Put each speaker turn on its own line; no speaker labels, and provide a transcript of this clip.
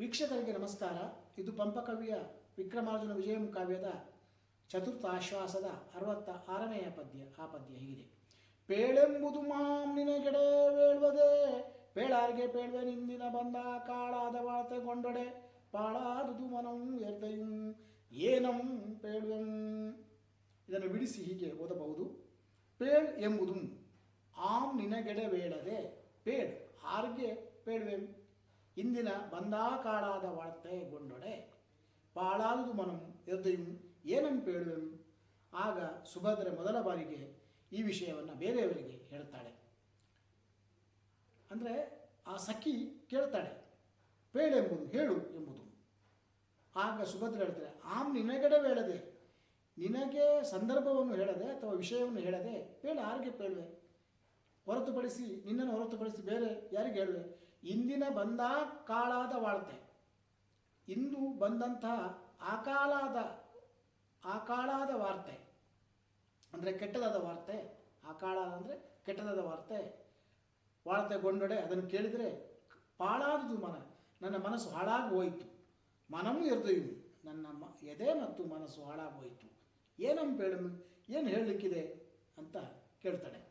ವೀಕ್ಷಕರಿಗೆ ನಮಸ್ಕಾರ. ಇದು ಪಂಪಕವಿಯ ವಿಕ್ರಮಾರ್ಜುನ ವಿಜಯಂ ಕಾವ್ಯದ ಚತುರ್ಥ ಆಶ್ವಾಸದ ಅರವತ್ತ ಆರನೆಯ ಪದ್ಯ, ಆ ಪದ್ಯ ಹೀಗಿದೆ. ಪೇಳೆಂಬುದು ಮಾಂ ನಿನಗೆಡೆ ಬೇಳ್ವದೆ, ಪೇಳಾರ್ಗೆ ಪೇಳ್ವೆ ನಿಂದಿನ ಬಂದ ಕಾಳಾದ ವಾರ್ತೆ ಗೊಂಡೊಡೆ, ಪಾಳಾದುದು ಮನಂ ಎರ್ದೆಯುಂ ಏನಂ ಪೇಳ್ವೆಂ. ಇದನ್ನು ಬಿಡಿಸಿ ಹೀಗೆ ಓದಬಹುದು. ಪೇಳ್ ಎಂಬುದು ಆಂ ನಿನಗೆಡೆ ಬೇಡದೆ ಪೇಳ್ ಆರ್ಗೆ ಪೇಳ್ವೆಂ ಇಂದಿನ ಬಂದಾ ಕಾಳಾದ ವಾರ್ತೆ ಗೊಂಡೊಡೆ. ಪಾಳಾದುದು ಮನಂ ಎರ್ದೆಯುಂ ಏನಂ ಆಗ ಸುಭದ್ರೆ ಮೊದಲ ಬಾರಿಗೆ ಈ ವಿಷಯವನ್ನು ಬೇರೆಯವರಿಗೆ ಹೇಳ್ತಾಳೆ ಅಂದರೆ ಆ ಸಖಿ ಕೇಳ್ತಾಳೆ, ಪೇಳೆಂಬುದು ಹೇಳು ಎಂಬುದು. ಆಗ ಸುಭದ್ರೆ ಹೇಳ್ತಾರೆ ಆಮ್ ನಿನಗಡೆ ಹೇಳದೆ ನಿನಗೆ ಸಂದರ್ಭವನ್ನು ಹೇಳದೆ ಅಥವಾ ವಿಷಯವನ್ನು ಹೇಳದೆ, ಪೇಳ ಯಾರಿಗೆ ಪೇಳುವೆ? ಹೊರತುಪಡಿಸಿ ನಿನ್ನನ್ನು ಹೊರತುಪಡಿಸಿ ಬೇರೆ ಯಾರಿಗೆ ಹೇಳುವೆ? ಇಂದಿನ ಬಂದ ಕಾಳಾದ ವಾಳ್ತೆ. ಇಂದು ಬಂದಂತಹ ಆಕಾಲಾದ ಆಕಾಳಾದ ವಾರ್ತೆ ಅಂದರೆ ಕೆಟ್ಟದಾದ ವಾರ್ತೆ ಆಕಾಳ ಅಂದರೆ ಕೆಟ್ಟದಾದ ವಾರ್ತೆ ವಾರ್ತೆ ಗೊಂಡೊಡೆ, ಅದನ್ನು ಕೇಳಿದರೆ ಪಾಳಾದುದು ಮನ. ನನ್ನ ಮನಸ್ಸು ಹಾಳಾಗಿ ಹೋಯಿತು. ಮನಮು ಎರ್ದೆಯು ನನ್ನ ಮ, ಎದೆ ಮತ್ತು ಮನಸ್ಸು ಹಾಳಾಗಿ ಹೋಯಿತು. ಏನಮ್ಮ ಹೇಳ ಏನು ಹೇಳಲಿಕ್ಕಿದೆ ಅಂತ ಕೇಳ್ತಾಳೆ.